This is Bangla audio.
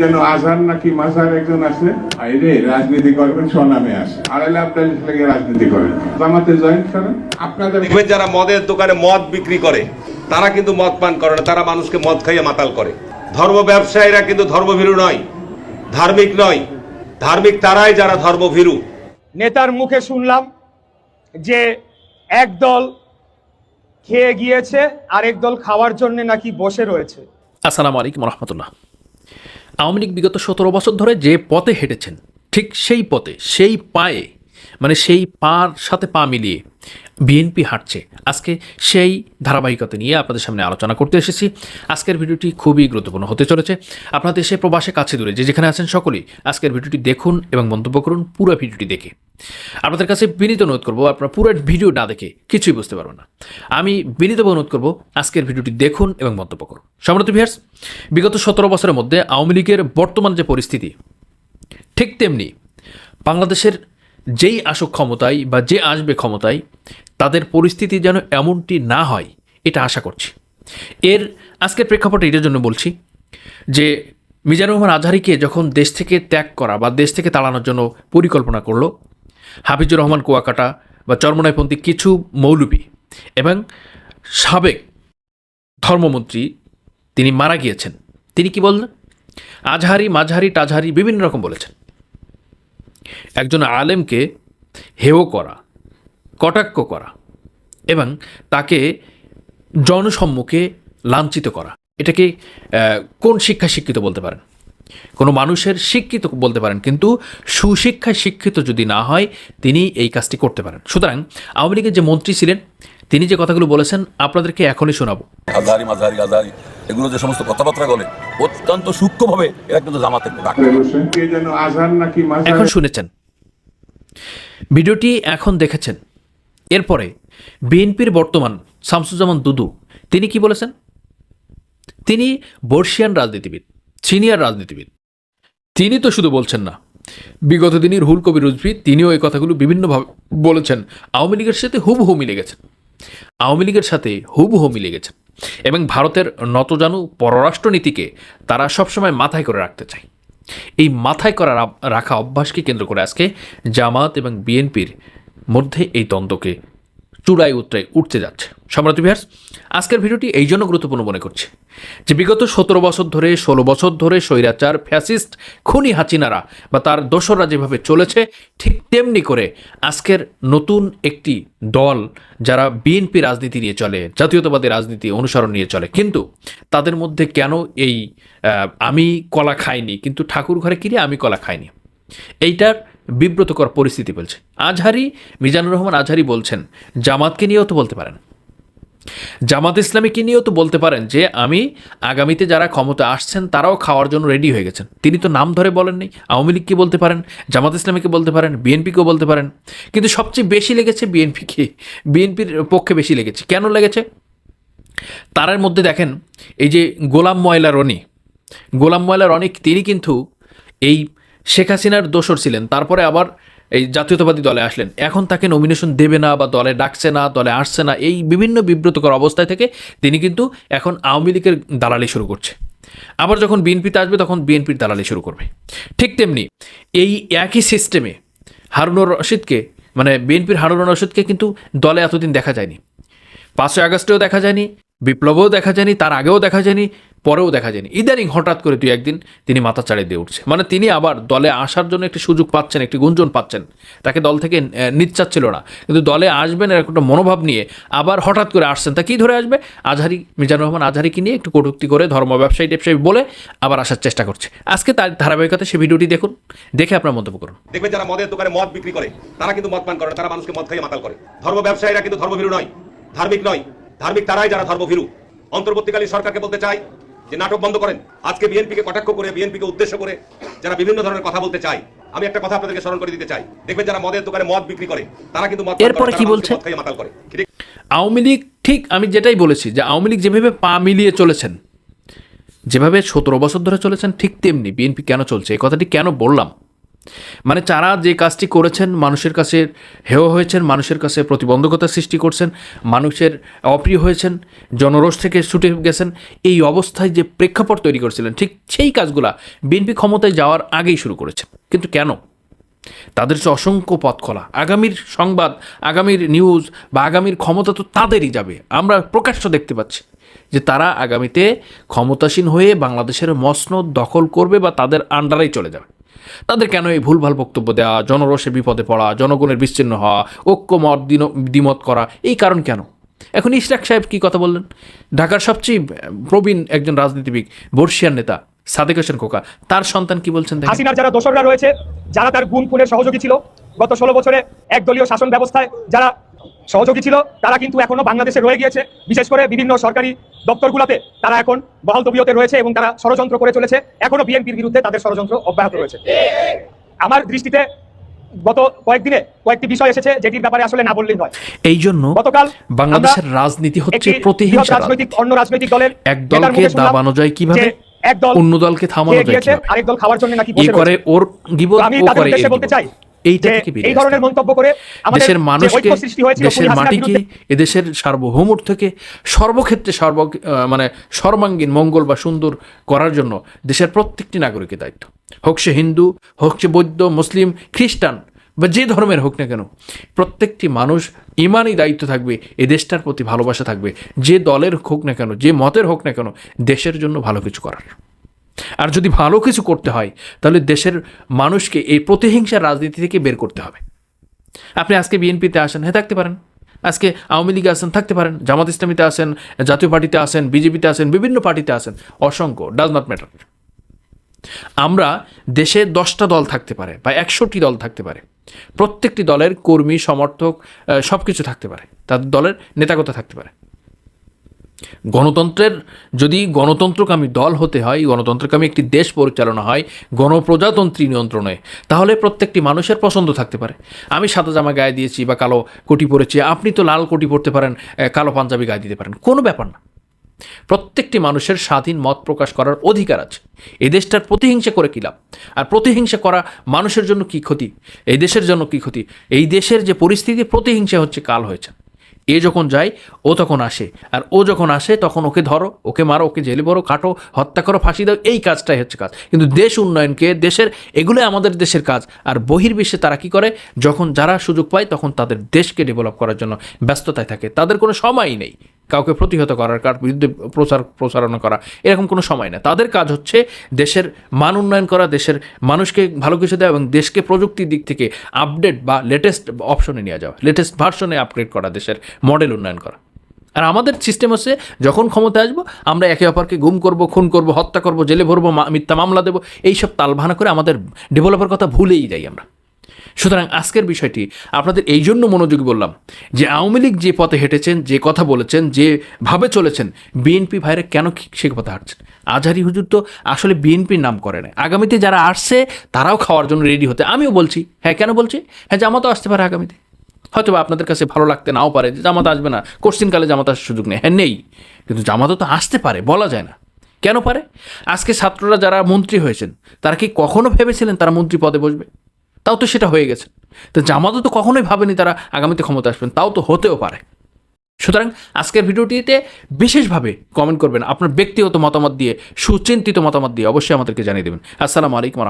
যেন আজহার নাকি মাজার একজন আছে? আইরে রাজনীতি করবেন স্বনামে আসে আর এলে আপনার লেগে রাজনীতি করেন। জামাতে জয়েন করেন। আপনাদের দেখবেন যারা মদের দোকানে মদ বিক্রি করে তারা কিন্তু মদ পান করে না তারা মানুষকে মদ খাইয়ে মাতাল করে। ধর্ম ব্যবসায়ীরা কিন্তু ধর্মভীরু নয় ধার্মিক নয়। ধার্মিক তারাই যারা ধর্মভীরু। নেতার মুখে শুনলাম যে একদল খেয়ে গিয়েছে আরেক দল খাওয়ার জন্য নাকি বসে রয়েছে। আসসালামু আলাইকুম রহমতুল্লাহ। আওয়ামী লীগ বিগত সতেরো বছর ধরে যে পথে হেঁটেছেন, ঠিক সেই পথে, সেই পায়ে মানে সেই পার সাথে পা মিলিয়ে বিএনপি হাঁটছে। আজকে সেই ধারাবাহিকতা নিয়ে আপনাদের সামনে আলোচনা করতে এসেছি। আজকের ভিডিওটি খুবই গুরুত্বপূর্ণ হতে চলেছে। আপনাদের সে প্রবাসে কাছে দূরে যে যেখানে আছেন সকলেই আজকের ভিডিওটি দেখুন এবং মন্তব্য করুন পুরো ভিডিওটি দেখে। আপনাদের কাছে বিনীত অনুরোধ করব, আপনারা পুরো ভিডিও না দেখে কিছুই বুঝতে পারবেন না। আমি বিনীত অনুরোধ করব, আজকের ভিডিওটি দেখুন এবং মন্তব্য করুন। সম্রাট ভিয়ার্স বিগত সতেরো বছরের মধ্যে আওয়ামী লীগের বর্তমান যে পরিস্থিতি, ঠিক তেমনি বাংলাদেশের যেই আসুক ক্ষমতায় বা যে আসবে ক্ষমতায়, তাদের পরিস্থিতি যেন এমনটি না হয়, এটা আশা করছি। এর আজকের প্রেক্ষাপটে এটার জন্য বলছি যে, মিজানুর রহমান আজহারিকে যখন দেশ থেকে ত্যাগ করা বা দেশ থেকে তাড়ানোর জন্য পরিকল্পনা করল হাফিজুর রহমান কুয়াকাটা বা চরমনাইপন্থী কিছু মৌলবী এবং সাবেক ধর্মমন্ত্রী তিনি মারা গিয়েছেন। তিনি কি বললেন? আজহারি, মাঝহারি টাজহারি বিভিন্ন রকম বলেছেন। একজন আলেমকে হেয় করা, কটাক্ষ করা এবং তাকে জনসম্মুখে লাঞ্ছিত করা। এটাকে কোন শিক্ষায় শিক্ষিত বলতে পারেন? কোনো মানুষের শিক্ষিত বলতে পারেন কিন্তু সুশিক্ষায় শিক্ষিত যদি না হয় তিনি এই কাজটি করতে পারেন। সুতরাং আওয়ামী লীগের যে মন্ত্রী ছিলেন তিনি যে কথাগুলো বলেছেন আপনাদেরকে এখনই শোনাবো। আজহারি মাঝহারি আজহারি এগুলো যে সমস্ত কথাবার্তা বলে অত্যন্ত সূক্ষ্মভাবে এরা কিন্তু জামাতের এখন শুনেছেন। ভিডিওটি এখন দেখেছেন। এরপরে বিএনপির বর্তমান শামসুজ্জামান দুদু তিনি কি বলেছেন? তিনি বর্ষিয়ান রাজনীতিবিদ। সিনিয়র রাজনীতিবিদ। তিনি তো শুধু বলছেন না। বিগত দিনের হুল কবির রুজভি তিনিও এই কথাগুলো বিভিন্নভাবে বলেছেন। আওয়ামী লীগের সাথে হুবহু মিলে গেছেন। আওয়ামী লীগের সাথে হুবহু মিলে গেছেন। এবং ভারতের নতজানু পররাষ্ট্রনীতিকে তারা সবসময় মাথায় করে রাখতে চায়। এই মাথায় করা রাখা অভ্যাসকে কেন্দ্র করে আজকে জামাত এবং বিএনপির মধ্যে এই দ্বন্দ্বকে চূড়ায় উত্তরায় উঠতে যাচ্ছে। সম্রাট বিহার্স আজকের ভিডিওটি এই জন্য গুরুত্বপূর্ণ মনে করছে যে বিগত সতেরো বছর ধরে, ষোলো বছর ধরে স্বৈরাচার, ফ্যাসিস্ট, খুনি হাচিনারা বা তার দোসররা যেভাবে চলেছে, ঠিক তেমনি করে আজকের নতুন একটি দল যারা বিএনপি রাজনীতি নিয়ে চলে, জাতীয়তাবাদী রাজনীতি অনুসরণ নিয়ে চলে, কিন্তু তাদের মধ্যে কেন এই আমি কলা খাইনি, কিন্তু ঠাকুর ঘরে কিনে আমি কলা খাইনি? এইটার বিব্রতকর পরিস্থিতি বলছে। আজহারি, মিজানুর রহমান আজহারি বলছেন, জামাতকে নিয়েও তো বলতে পারেন। জামাত ইসলামীকে নিয়েও তো বলতে পারেন যে, আমি আগামীতে যারা ক্ষমতা আসছেন, তারাও খাওয়ার জন্য রেডি হয়ে গেছেন। তিনি তো নাম ধরে বলেননি। আওয়ামী লীগকে বলতে পারেন, জামাত ইসলামীকে বলতে পারেন, বিএনপিকেও বলতে পারেন। কিন্তু সবচেয়ে বেশি লেগেছে বিএনপিকে, বিএনপির পক্ষে বেশি লেগেছে। কেন লেগেছে? তারের মধ্যে দেখেন, এই যে গোলাম ময়লা রনি, গোলাম ময়লা রনি তিনি কিন্তু এই শেখ হাসিনার দোসর ছিলেন। তারপরে আবার এই জাতীয়তাবাদী দলে আসলেন। এখন তাকে নমিনেশন দেবে না বা দলে ডাকছে না, দলে আসছে না, এই বিভিন্ন বিব্রতকর অবস্থায় থেকে তিনি কিন্তু এখন আওয়ামী লীগের দালালি শুরু করছে। আবার যখন বিএনপিতে আসবে, তখন বিএনপির দালালি শুরু করবে। ঠিক তেমনি এই একই সিস্টেমে হারুনুর রশিদকে মানে বিএনপির হারুনুর রশিদকে কিন্তু দলে এতদিন দেখা যায়নি। পাঁচই আগস্টেও দেখা যায়নি। বিপ্লবেও দেখা যায়নি, তার আগেও দেখা যায়নি, পরেও দেখা যায়নি। ইদানিং হঠাৎ করে দুই একদিন তিনি মাথা চাড়িয়ে দিয়ে উঠছে। মানে তিনি আবার দলে আসার জন্য একটি সুযোগ পাচ্ছেন, একটি গুঞ্জন পাচ্ছেন। তাকে দল থেকে নিচ্ছাচ্ছিল না। কিন্তু দলে আসবেন এরকম একটা মনোভাব নিয়ে আবার হঠাৎ করে আসছেন। তা কী ধরে আসবে? আজহারি, মিজানুর রহমান আজহারিকে নিয়ে একটু কটুক্তি করে ধর্ম, ব্যবসায়ী টেপসাই বলে আবার আসার চেষ্টা করছে। আজকে তার ধারাবাহিকতা সে ভিডিওটি দেখুন, দেখে আপনার মন্তব্য করুন। দেখবেন যারা মদের দোকানে মদ বিক্রি করে, তারা কিন্তু মদ পান করে তারা মানুষকে মদ খাইয়ে মাতাল করে। ধর্ম ব্যবসায়ীরা কিন্তু ধর্মভীরু নয়, ধার্মিক নয়। ধার্মিক তারাই যারা ধর্মভীরু। অন্তর্বর্তীকালীন সরকারকে বলতে চাই যে নাটক বন্ধ করেন। আজকে বিএনপিকে কটাক্ষ করে বিএনপিকে উদ্দেশ্য করে যারা বিভিন্ন ধরনের কথা বলতে চায় আমি একটা কথা আপনাদেরকে স্মরণ করে দিতে চাই। দেখবেন যারা মদের দোকানে মদ বিক্রি করে তারা কিন্তু এরপরে কি বলছে? মাতাল করে। আওয়ামী লীগ ঠিক আমি যেটাই বলেছি যে আওয়ামী লীগ যেভাবে পা মিলিয়ে চলেছেন যেভাবে সতেরো বছর ধরে চলেছেন ঠিক তেমনি বিএনপি কেন চলছে? এই কথাটি কেন বললাম? মানে যারা যে কাজটি করেছেন, মানুষের কাছে হেয় হয়েছেন, মানুষের কাছে প্রতিবন্ধকতা সৃষ্টি করছেন, মানুষের অপ্রিয় হয়েছেন, জনরোষ থেকে ছুটে গেছেন, এই অবস্থায় যে প্রেক্ষাপট তৈরি করেছিলেন, ঠিক সেই কাজগুলা বিএনপি ক্ষমতায় যাওয়ার আগেই শুরু করেছে কিন্তু কেন? তাদের যে অসংখ্য পথ খোলা আগামীর সংবাদ, আগামীর নিউজ বা আগামীর ক্ষমতা তো তাদেরই যাবে, আমরা প্রকাশ্য দেখতে পাচ্ছি যে তারা আগামীতে ক্ষমতাসীন হয়ে বাংলাদেশের মসনদ দখল করবে বা তাদের আন্ডারেই চলে যাবে। তাদের কেন এই ভুলভাল বক্তব্য দেওয়া জনরোষে বিপদে পড়া, জনগণের বিচ্ছিন্ন হওয়া ঐক্যমত দ্বিমত করা, এই কারণ কেন এখন ইশরাক সাহেব কি কথা বললেন ঢাকার সবচেয়ে প্রবীণ একজন রাজনীতিবিদ, বর্ষিয়ার নেতা, সাদেক হোসেন খোকা, তার সন্তান কি বলছেন। হাসিনার যারা দোসররা রয়েছে, যারা তার গুম খুনের সহযোগী ছিল, গত ষোলো বছরে একদলীয় শাসন ব্যবস্থায়, যারা সহযোগী ছিল তারা কিন্তু এখনও বাংলাদেশে রয়ে গিয়েছে। বিশেষ করে বিভিন্ন সরকারি দপ্তরগুলোতে তারা এখন বহাল তবিয়তে রয়েছে এবং তারা ষড়যন্ত্র করে চলেছে। এখনও বিএনপির বিরুদ্ধে তাদের ষড়যন্ত্র অব্যাহত রয়েছে। আমার দৃষ্টিতে গত কয়েকদিনে কয়েকটি বিষয় এসেছে যেটির ব্যাপারে আসলে না বললেই নয়। এই জন্য গতকাল বাংলাদেশের রাজনীতি হচ্ছে প্রতিহিংসা রাজনৈতিক অন্য রাজনৈতিক দলের এক দলকে দাবানো যায় কীভাবে? এক দল অন্য দলকে থামানো যায় আরেক দল খাওয়ার জন্য নাকি এ করে ওর গিবত আমি তাদের উদ্দেশ্যে বলতে চাই এইটা থেকে এই ধরনের মন্তব্য করে দেশের মানুষকে ঐক্য সৃষ্টি হয়েছিল দেশের মাটিকে এদেশের সার্বভৌমর সর্বক্ষেত্রে সর্ব মানে সর্বাঙ্গীন মঙ্গল বা সুন্দর করার জন্য দেশের প্রত্যেকটি নাগরিকের দায়িত্ব। হোক সে হিন্দু হোক সে বৌদ্ধ মুসলিম খ্রিস্টান বা যে ধর্মের হোক না কেন প্রত্যেকটি মানুষ ইমানই দায়িত্ব থাকবে এ দেশটার প্রতি ভালোবাসা থাকবে। যে দলের হোক না কেন যে মতের হোক না কেন দেশের জন্য ভালো কিছু করার। আর যদি ভালো কিছু করতে হয়, তাহলে দেশের মানুষকে এই প্রতিহিংসার রাজনীতি থেকে বের করতে হবে। আপনি আজকে বিএনপিতে আসেন হ্যাঁ থাকতে পারেন। আজকে আওয়ামী লীগে আসেন, থাকতে পারেন। জামাত ইসলামীতে আসেন, জাতীয় পার্টিতে আসেন, বিজেপিতে আসেন, বিভিন্ন পার্টিতে আসেন। অসংখ্য ডাজ নট ম্যাটার আমরা দেশে দশটা দল থাকতে পারে বা একশোটি দল থাকতে পারে। প্রত্যেকটি দলের কর্মী, সমর্থক সব কিছু থাকতে পারে। তাদের দলের নেতাগত থাকতে পারে। গণতন্ত্রের, যদি গণতন্ত্রকামী দল হতে হয়, গণতন্ত্রকামী একটি দেশ পরিচালনা হয়, গণপ্রজাতন্ত্রী নিয়ন্ত্রণে, তাহলে প্রত্যেকটি মানুষের পছন্দ থাকতে পারে। আমি সাদা জামা গায়ে দিয়েছি বা কালো কোটি পরেছি, আপনি তো লাল কোটি পরতে পারেন কালো পাঞ্জাবি গায়ে দিতে পারেন, কোনো ব্যাপার না। প্রত্যেকটি মানুষের স্বাধীন মত প্রকাশ করার অধিকার আছে। এই দেশটার প্রতিহিংসা করে কী লাভ? আর প্রতিহিংসা করা মানুষের জন্য কি ক্ষতি? এই দেশের জন্য কি ক্ষতি? এই দেশের যে পরিস্থিতি, প্রতিহিংসা হচ্ছে কাল হয়েছে। এ যখন যায়, ও তখন আসে। আর ও যখন আসে, তখন ওকে ধরো, ওকে মারো, ওকে জেলে বড়ো কাটো, হত্যা করো, ফাঁসি দাও, এই কাজটাই হচ্ছে কাজ। কিন্তু দেশ উন্নয়নকে, দেশের, এগুলোই আমাদের দেশের কাজ। আর বহির্বিশ্বে তারা কি করে? যখন যারা সুযোগ পায়, তখন তাদের দেশকে ডেভেলপ করার জন্য ব্যস্ততায় থাকে। তাদের কোনো সময়ই নেই। কাউকে প্রতিহত করার কার বিরুদ্ধে প্রচার, প্রচারণা করা, এরকম কোনো সময় না তাদের কাজ হচ্ছে দেশের মান উন্নয়ন করা, দেশের মানুষকে ভালো কিছু দেওয়া এবং দেশকে প্রযুক্তির দিক থেকে আপডেট বা লেটেস্ট অপশনে নিয়ে যাওয়া লেটেস্ট ভার্সনে আপগ্রেড করা, দেশের মডেল উন্নয়ন করা। আর আমাদের সিস্টেম হচ্ছে, যখন ক্ষমতায় আসব, আমরা একে অপরকে গুম করব, খুন করব, হত্যা করব, জেলে ভরবো মিথ্যা মামলা দেবো, এইসব তালভানা করে আমাদের ডেভেলপের কথা ভুলেই যাই আমরা। সুতরাং আজকের বিষয়টি আপনাদের এই জন্য মনোযোগী বললাম যে আওয়ামী লীগ যে পথে হেঁটেছেন, যে কথা বলেছেন যেভাবে চলেছেন, বিএনপি ভাইরা কেন সে পথে হাঁটছেন? আজহারি হুজুর তো আসলে বিএনপির নাম করে না আগামীতে যারা আসছে, তারাও খাওয়ার জন্য রেডি হতে। আমিও বলছি। হ্যাঁ কেন বলছি? হ্যাঁ জামাতও আসতে পারে আগামীতে। হয়তো আপনাদের কাছে ভালো লাগতে নাও পারে যে জামাত আসবে না। কোশ্চিনকালে জামাত আসার সুযোগ নেই। হ্যাঁ নেই। কিন্তু জামাতও তো আসতে পারে, বলা যায় না। কেন পারে? আজকে ছাত্ররা যারা মন্ত্রী হয়েছেন, তারা কি কখনো ভেবেছিলেন তারা মন্ত্রী পদে বসবে? তাও তো সেটা হয়ে গেছে। তো জামাতও তো কখনোই ভাবেনি তারা আগামীতে ক্ষমতা আসবেন তাও তো হতেও পারে। সুতরাং আজকের ভিডিওটিতে বিশেষভাবে কমেন্ট করবেন আপনার ব্যক্তিগত মতামত দিয়ে, সুচিন্তিত মতামত দিয়ে অবশ্যই আমাদেরকে জানিয়ে দেবেন। আসসালামু আলাইকুম